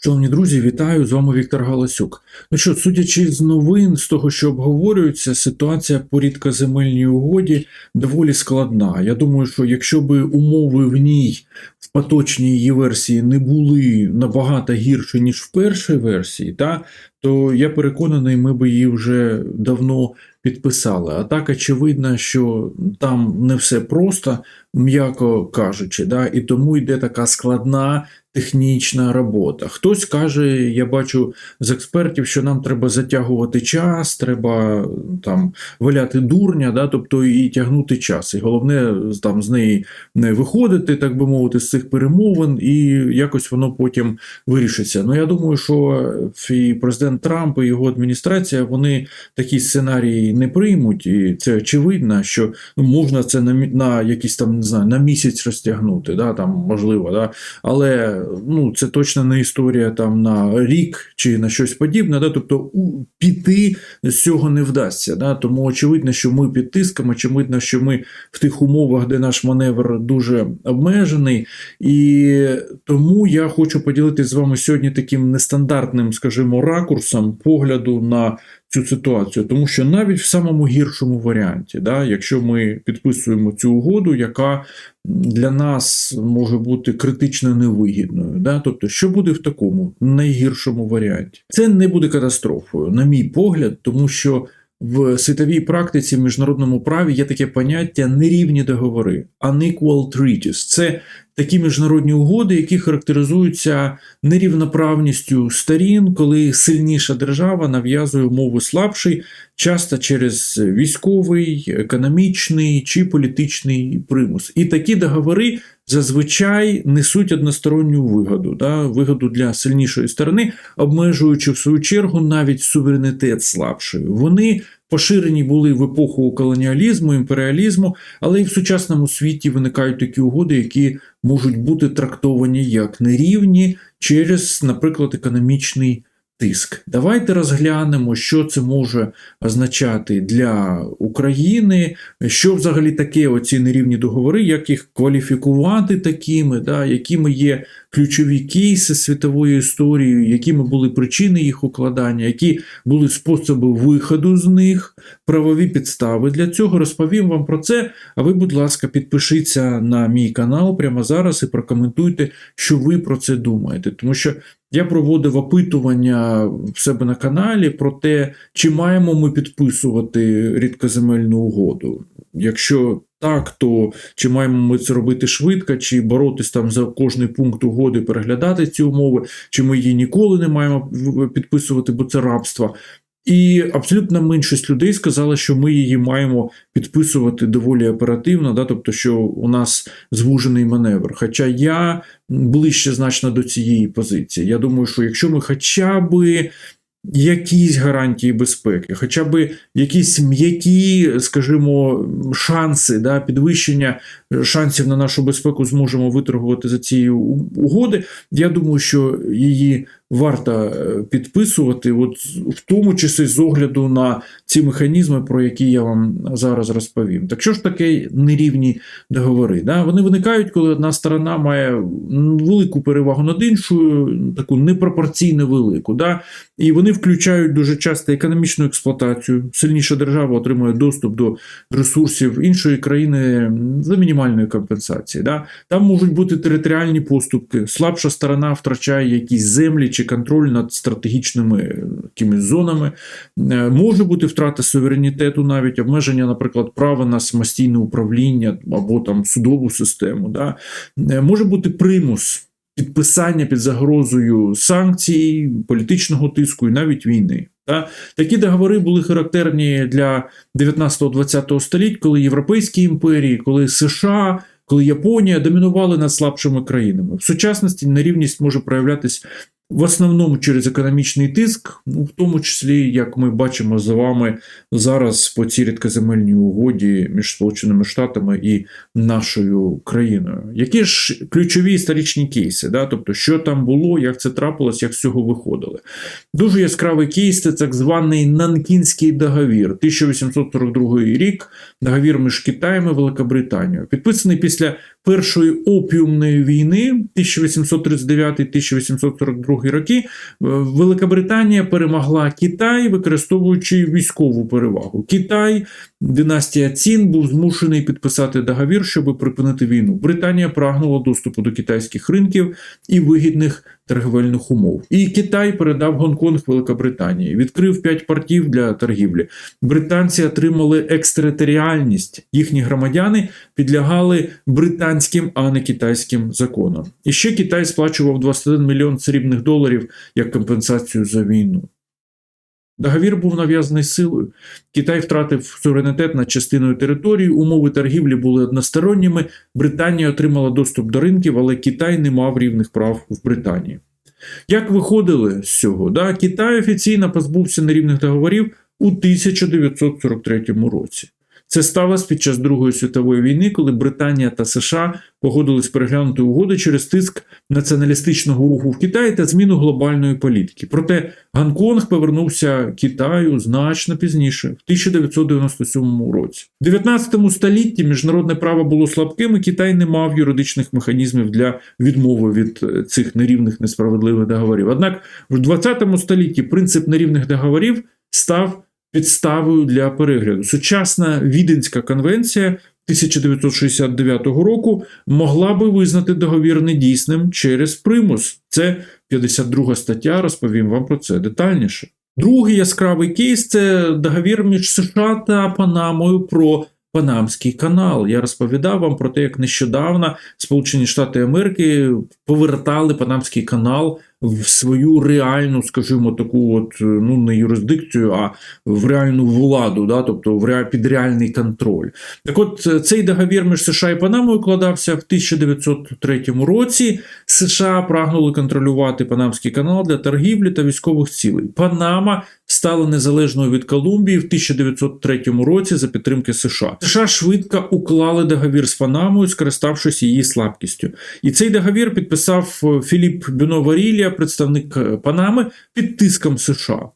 Шановні друзі, вітаю! З вами Віктор Галасюк. Ну що, судячи з новин, з того, що обговорюється, ситуація по рідкоземельній угоді доволі складна. Я думаю, що якщо би умови в ній в поточній її версії не були набагато гірші, ніж в першій версії, та, то я переконаний, ми би її вже давно підписали. А так очевидно, що там не все просто, м'яко кажучи, да, і тому йде така складна технічна робота. Хтось каже, я бачу з експертів, що нам треба затягувати час, треба там валяти дурня, да, тобто і тягнути час. І головне там з неї не виходити, так би мовити, з цих перемовин, і якось воно потім вирішиться. Ну я думаю, що і президент Трамп і його адміністрація вони такі сценарії не приймуть, і це очевидно, що ну, можна це на, на якісь там не знаю, на місяць розтягнути, да, там можливо, да, але ну, це точно не історія там на рік чи на щось подібне. Да, тобто піти з цього не вдасться. Да, тому очевидно, що ми під тиском, очевидно, що ми в тих умовах, де наш маневр дуже обмежений. І тому я хочу поділитися з вами сьогодні таким нестандартним, скажімо, ракурсом погляду на цю ситуацію, тому що навіть в самому гіршому варіанті, да, якщо ми підписуємо цю угоду, яка для нас може бути критично невигідною, да, тобто, що буде в такому найгіршому варіанті, це не буде катастрофою, на мій погляд, тому що. В світовій практиці в міжнародному праві є таке поняття нерівні договори, unequal treaties. Це такі міжнародні угоди, які характеризуються нерівноправністю сторін, коли сильніша держава нав'язує умови слабший, часто через військовий, економічний чи політичний примус. І такі договори зазвичай несуть односторонню вигоду, да, вигоду для сильнішої сторони, обмежуючи в свою чергу навіть суверенітет слабшої. Вони поширені були в епоху колоніалізму, імперіалізму, але і в сучасному світі виникають такі угоди, які можуть бути трактовані як нерівні через, наприклад, економічний тиск. Давайте розглянемо, що це може означати для України, що взагалі таке оці нерівні договори, як їх кваліфікувати такими, да, якими є ключові кейси світової історії, якими були причини їх укладання, які були способи виходу з них, правові підстави. Для цього розповім вам про це. А ви, будь ласка, підпишіться на мій канал прямо зараз і прокоментуйте, що ви про це думаєте. Тому що я проводив опитування в себе на каналі про те, чи маємо ми підписувати рідкоземельну угоду. Якщо так, то чи маємо ми це робити швидко, чи боротись там за кожний пункт угоди, переглядати ці умови, чи ми її ніколи не маємо підписувати, бо це рабство. І абсолютна меншість людей сказала, що ми її маємо підписувати доволі оперативно, да, тобто, що у нас звужений маневр. Хоча я ближче значно до цієї позиції. Я думаю, що якщо ми хоча би якісь гарантії безпеки, хоча б якісь м'які, скажімо, шанси, да, підвищення шансів на нашу безпеку зможемо виторгувати за цієї угоди. Я думаю, що її варто е, підписувати, от в тому числі з огляду на ці механізми, про які я вам зараз розповім. Так що ж таке нерівні договори? Да? Вони виникають, коли одна сторона має велику перевагу над іншою, таку непропорційно велику. Да? І вони включають дуже часто економічну експлуатацію. Сильніша держава отримує доступ до ресурсів іншої країни за мінімальної компенсації. Да? Там можуть бути територіальні поступки. Слабша сторона втрачає якісь землі чи контроль над стратегічними е, якимись зонами. Е, Може бути втрата суверенітету, навіть обмеження, наприклад, права на самостійне управління або там судову систему. Да? Е, Може бути примус підписання під загрозою санкцій, політичного тиску і навіть війни. Та такі договори були характерні для 19-20 століть, коли європейські імперії, коли США, коли Японія домінували над слабшими країнами. В сучасності нерівність може проявлятись в основному через економічний тиск, ну, в тому числі, як ми бачимо з вами зараз по цій рідкоземельній угоді між Сполученими Штатами і нашою країною. Які ж ключові історичні кейси? Да? Тобто, що там було, як це трапилось, як з цього виходили? Дуже яскравий кейс це так званий Нанкінський договір, 1842 рік, договір між Китаєм і Великобританією, підписаний після Першої опіумної війни 1839-1842 52 роки Велика Британія перемогла Китай, використовуючи військову перевагу. Китай, династія Цін, був змушений підписати договір, щоб припинити війну. Британія прагнула доступу до китайських ринків і вигідних торговельних умов. І Китай передав Гонконг Великобританії, відкрив п'ять портів для торгівлі. Британці отримали екстериторіальність. Їхні громадяни підлягали британським, а не китайським законам. І ще Китай сплачував 21 мільйон срібних доларів як компенсацію за війну. Договір був нав'язаний силою. Китай втратив суверенітет над частиною території, умови торгівлі були односторонніми. Британія отримала доступ до ринків, але Китай не мав рівних прав в Британії. Як виходили з цього? Да, Китай офіційно позбувся нерівних договорів у 1943 році. Це сталося під час Другої світової війни, коли Британія та США погодились переглянути угоди через тиск націоналістичного руху в Китаї та зміну глобальної політики. Проте Гонконг повернувся Китаю значно пізніше, в 1997 році. В 19 столітті міжнародне право було слабким, і Китай не мав юридичних механізмів для відмови від е, цих нерівних несправедливих договорів. Однак в 20 столітті принцип нерівних договорів став підставою для перегляду. Сучасна Віденська конвенція 1969 року могла би визнати договір недійсним через примус. Це 52 стаття. Розповім вам про це детальніше. Другий яскравий кейс це договір між США та Панамою про Панамський канал. Я розповідав вам про те, як нещодавно Сполучені Штати Америки повертали Панамський канал в свою реальну, скажімо, таку от ну не юрисдикцію, а в реальну владу, да, тобто в ре... під реальний контроль. Так, от цей договір між США і Панамою укладався в 1903 році. США прагнули контролювати Панамський канал для торгівлі та військових цілей. Панама стала незалежною від Колумбії в 1903 році за підтримки США. США швидко уклали договір з Панамою, скориставшись її слабкістю. І цей договір підписав Філіп Представник Панами, під тиском США.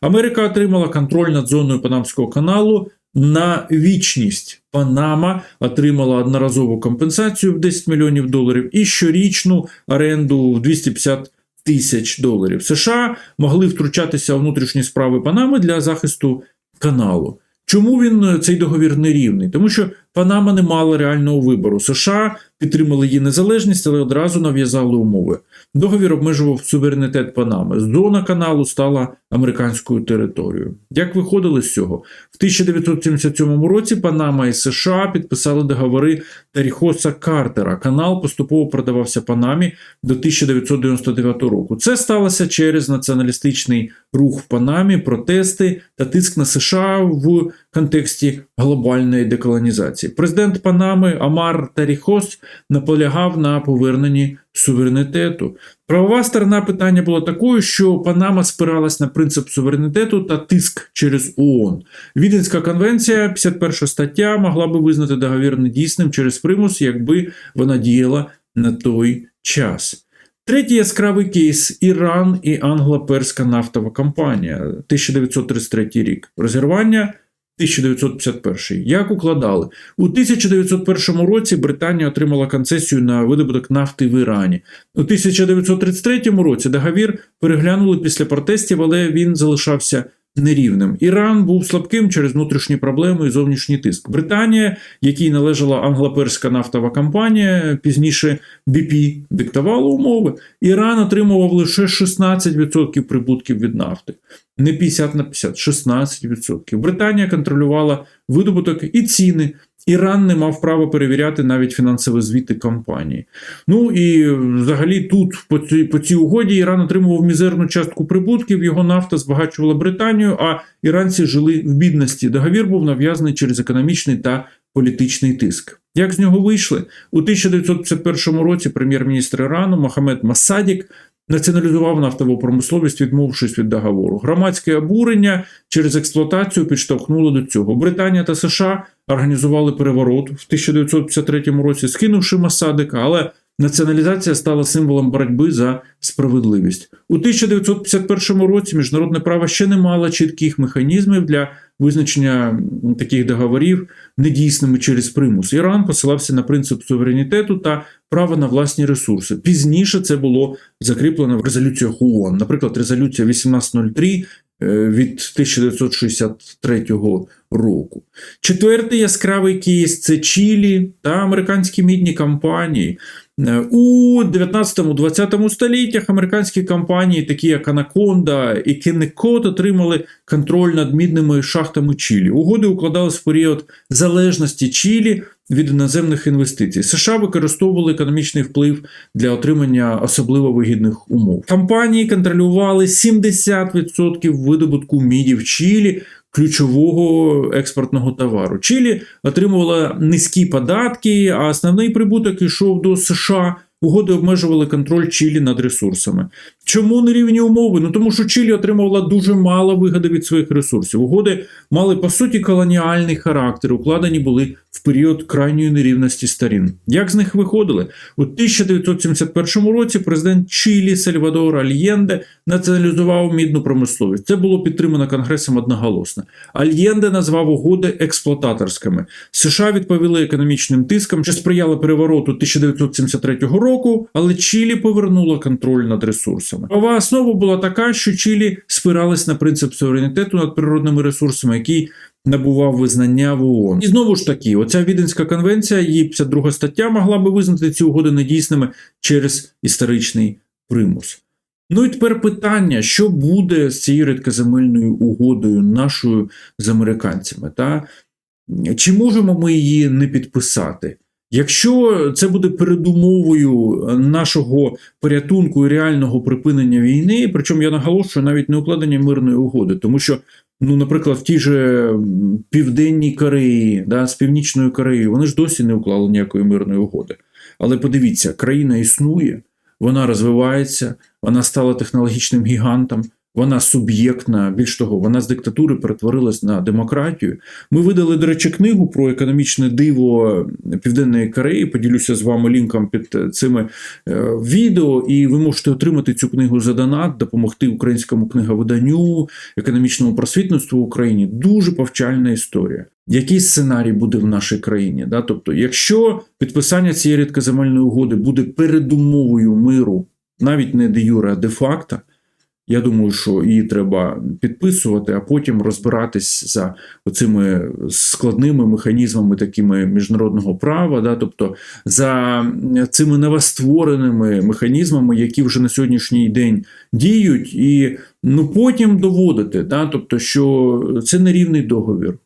Америка отримала контроль над зоною Панамського каналу на вічність. Панама отримала одноразову компенсацію в 10 мільйонів доларів і щорічну оренду в 250 тисяч доларів. США могли втручатися у внутрішні справи Панами для захисту каналу. Чому він цей договір нерівний? Тому що Панама не мала реального вибору. США підтримали її незалежність, але одразу нав'язали умови. Договір обмежував суверенітет Панами. Зона каналу стала американською територією. Як виходили з цього? В 1977 році Панама і США підписали договори Таріхоса Картера. Канал поступово продавався Панамі до 1999 року. Це сталося через націоналістичний рух в Панамі, протести та тиск на США в контексті глобальної деколонізації. Президент Панами Амар Таріхос наполягав на поверненні суверенітету. Правова сторона питання була такою, що Панама спиралась на принцип суверенітету та тиск через ООН. Віденська конвенція, 51 стаття, могла би визнати договір недійсним через примус, якби вона діяла на той час. Третій яскравий кейс Іран і англо-перська нафтова компанія 1933 рік. Розірвання 1951. Як укладали? У 1901 році Британія отримала концесію на видобуток нафти в Ірані. У 1933 році договір переглянули після протестів, але він залишався нерівним. Іран був слабким через внутрішні проблеми і зовнішній тиск. Британія, якій належала англоперська нафтова компанія, пізніше BP, диктувала умови. Іран отримував лише 16% прибутків від нафти. Не 50 на 50, 16%. Британія контролювала видобуток і ціни. Іран не мав права перевіряти навіть фінансові звіти компанії. Ну і взагалі тут по цій, по цій угоді Іран отримував мізерну частку прибутків, його нафта збагачувала Британію, а іранці жили в бідності. Договір був нав'язаний через економічний та політичний тиск. Як з нього вийшли? У 1951 році прем'єр-міністр Ірану Мохамед Масадік націоналізував нафтову промисловість, відмовившись від договору. Громадське обурення через експлуатацію підштовхнуло до цього. Британія та США організували переворот в 1953 році, скинувши Масадика, але націоналізація стала символом боротьби за справедливість. У 1951 році міжнародне право ще не мало чітких механізмів для визначення таких договорів недійсними через примус. Іран посилався на принцип суверенітету та право на власні ресурси. Пізніше це було закріплено в резолюціях ООН, наприклад, резолюція 1803 е, від 1963 року. Четвертий яскравий кейс це Чилі та американські мідні компанії. Е, У 19-20 століттях американські компанії, такі як Анаконда і Кеннекот, отримали контроль над мідними шахтами Чилі. Угоди укладались в період залежності Чилі від іноземних інвестицій. США використовували економічний вплив для отримання особливо вигідних умов. Компанії контролювали 70% видобутку міді в Чилі, ключового експортного товару. Чилі отримувала низькі податки, а основний прибуток йшов до США. Угоди обмежували контроль Чилі над ресурсами. Чому нерівні умови? Ну тому що Чилі отримувала дуже мало вигоди від своїх ресурсів. Угоди мали по суті колоніальний характер, укладені були в період крайньої нерівності сторін. Як з них виходили? У 1971 році президент Чилі Сальвадор Альєнде націоналізував мідну промисловість. Це було підтримано Конгресом одноголосно. Альєнде назвав угоди експлуататорськими. США відповіли економічним тискам, що сприяло перевороту 1973 року, але Чилі повернула контроль над ресурсами. Права основа була така, що Чилі спирались на принцип суверенітету над природними ресурсами, який набував визнання в ООН. І знову ж таки, оця Віденська конвенція, її 52 стаття могла би визнати ці угоди недійсними через історичний примус. Ну і тепер питання, що буде з цією рідкоземельною угодою нашою з американцями? Та? Чи можемо ми її не підписати? Якщо це буде передумовою нашого порятунку і реального припинення війни, причому я наголошую навіть не укладення мирної угоди, тому що, ну, наприклад, в тій же Південній Кореї, да, з Північною Кореєю, вони ж досі не уклали ніякої мирної угоди. Але подивіться, країна існує, вона розвивається, вона стала технологічним гігантом. Вона суб'єктна, більш того, вона з диктатури перетворилась на демократію. Ми видали, до речі, книгу про економічне диво Південної Кореї. Поділюся з вами лінком під цими е, відео, і ви можете отримати цю книгу за донат, допомогти українському книговиданню, економічному просвітництву в Україні. Дуже повчальна історія. Який сценарій буде в нашій країні? Да? Тобто, якщо підписання цієї рідкоземельної угоди буде передумовою миру, навіть не де юре, а де факто, я думаю, що її треба підписувати, а потім розбиратись за цими складними механізмами такими міжнародного права, да, тобто за цими новоствореними механізмами, які вже на сьогоднішній день діють, і ну потім доводити, да, тобто, що це нерівний договір.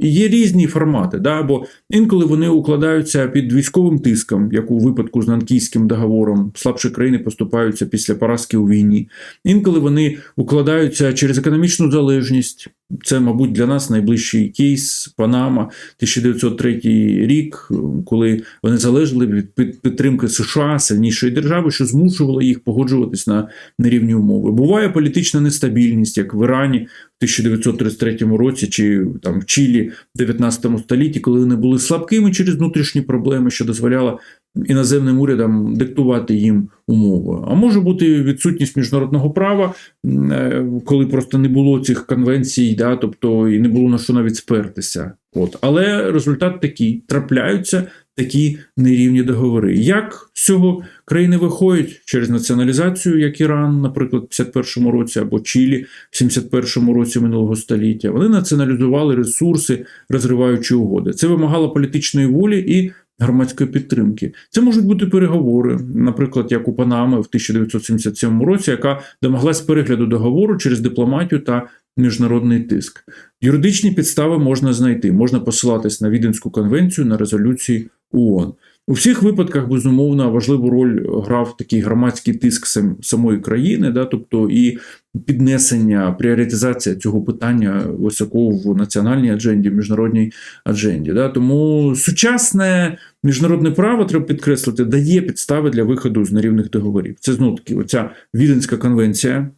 Є різні формати, да, бо інколи вони укладаються під військовим тиском, як у випадку з Нанкійським договором, слабші країни поступаються після поразки у війні. Інколи вони укладаються через економічну залежність. Це, мабуть, для нас найближчий кейс Панама 1903 рік, коли вони залежали від підтримки США, сильнішої держави, що змушувало їх погоджуватись на нерівні умови. Буває політична нестабільність, як в Ірані в 1933 році, чи там в Чилі в 19 столітті, коли вони були слабкими через внутрішні проблеми, що дозволяло іноземним урядам диктувати їм умови. А може бути відсутність міжнародного права, е, коли просто не було цих конвенцій, да, тобто і не було на що навіть спертися. От. Але результат такий: трапляються такі нерівні договори. Як з цього країни виходять через націоналізацію, як Іран, наприклад, в 51-му році або Чилі в 71-му році минулого століття, вони націоналізували ресурси, розриваючи угоди. Це вимагало політичної волі і громадської підтримки. Це можуть бути переговори, наприклад, як у Панами в 1977 році, яка домоглась перегляду договору через дипломатію та міжнародний тиск. Юридичні підстави можна знайти, можна посилатись на Віденську конвенцію на резолюції ООН. У всіх випадках, безумовно, важливу роль грав такий громадський тиск сам, самої країни, да, тобто і піднесення, пріоритизація цього питання високо в національній адженді, в міжнародній адженді. Да. Тому сучасне міжнародне право, треба підкреслити, дає підстави для виходу з нерівних договорів. Це знов таки оця Віденська конвенція.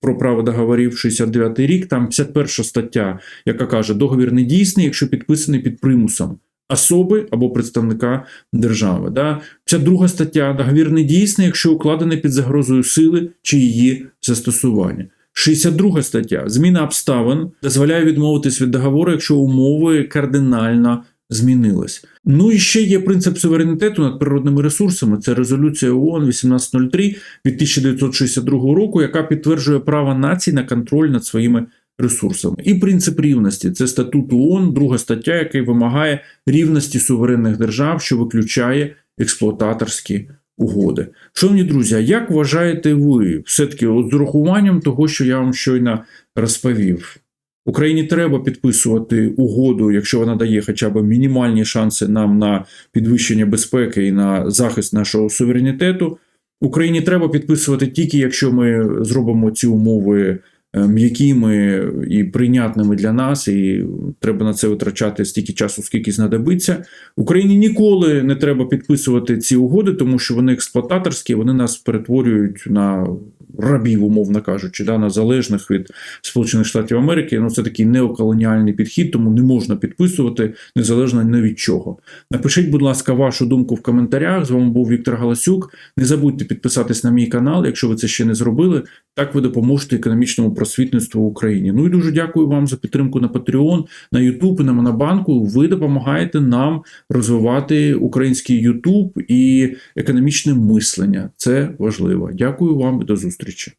Про право договорів 69 рік, там 51 стаття, яка каже, договір не дійсний, якщо підписаний під примусом особи або представника держави. Да? Ця друга стаття договір не дійсний, якщо укладений під загрозою сили чи її застосування. 62 стаття. Зміна обставин дозволяє відмовитись від договору, якщо умови кардинально змінились. Ну і ще є принцип суверенітету над природними ресурсами. Це резолюція ООН 1803 від 1962 року, яка підтверджує право націй на контроль над своїми ресурсами. І принцип рівності це статут ООН, друга стаття, який вимагає рівності суверенних держав, що виключає експлуататорські угоди. Шановні друзі, як вважаєте ви, все-таки з урахуванням того, що я вам щойно розповів? Україні треба підписувати угоду, якщо вона дає хоча б мінімальні шанси нам на підвищення безпеки і на захист нашого суверенітету. Україні треба підписувати тільки якщо ми зробимо ці умови м'якими і прийнятними для нас, і треба на це витрачати стільки часу, скільки знадобиться. Україні ніколи не треба підписувати ці угоди, тому що вони експлуататорські, вони нас перетворюють на рабів, умовно кажучи, да, на залежних від Сполучених Штатів Америки. Ну це такий неоколоніальний підхід, тому не можна підписувати незалежно ні від чого. Напишіть, будь ласка, вашу думку в коментарях. З вами був Віктор Галасюк. Не забудьте підписатись на мій канал, якщо ви це ще не зробили. Так ви допоможете економічному просвітництву в Україні. Ну і дуже дякую вам за підтримку на Patreon, на YouTube на Монобанку. Ви допомагаєте нам розвивати український YouTube і економічне мислення. Це важливо. Дякую вам і до зустрічі.